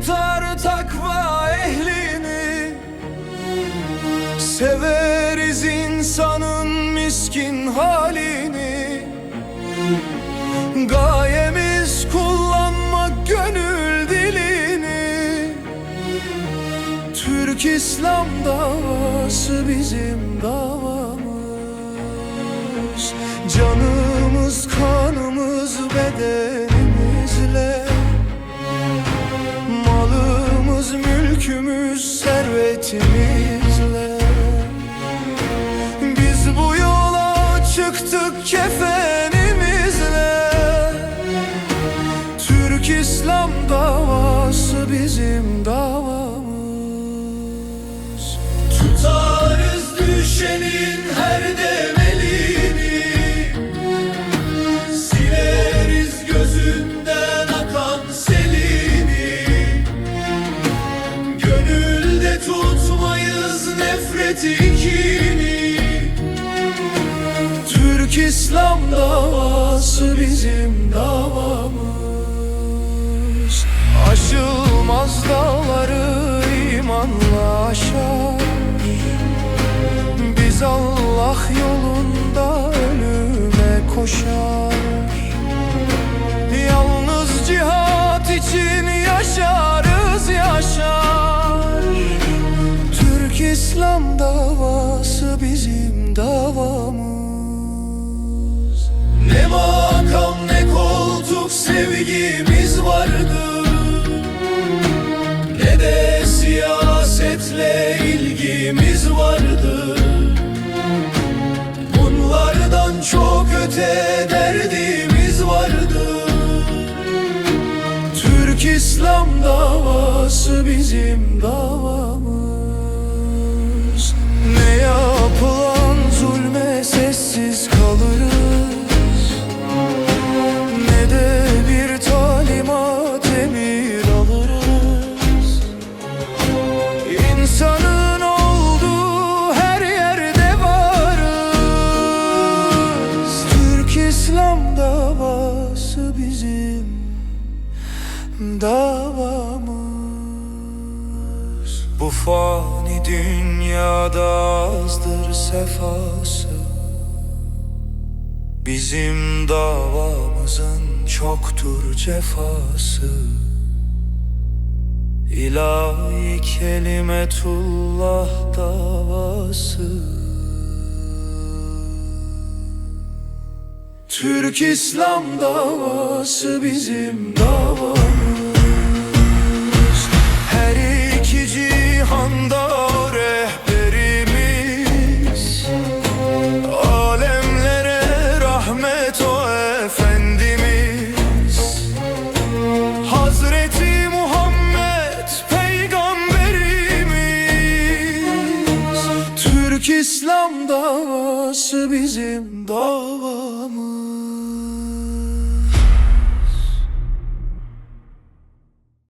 tutar takva ehlini. Severiz insanın miskin halini. Gayemiz kullanmak gönül dilini. Türk İslam davası bizim davamız. Canım mülkümüz servetimizle. Biz bu yola çıktık kefenimizle nefreti kini Türk İslam davası bizim davamız. Aşılmaz dağları imanla aşar Biz Allah yolunda sevgimiz vardı. Ne de siyasetle ilgimiz vardı. Bunlardan çok öte derdimiz vardı. Türk İslam davası davamız. Bu fani dünyada azdır sefası. Bizim davamızın çoktur cefası. İlahi kelimetullah davası Türk İslam davası bizim davamız. Her iki cihanda rehberimiz. Alemlere rahmet o Efendimiz. Hazreti Muhammed peygamberimiz. Türk İslam davası bizim davamız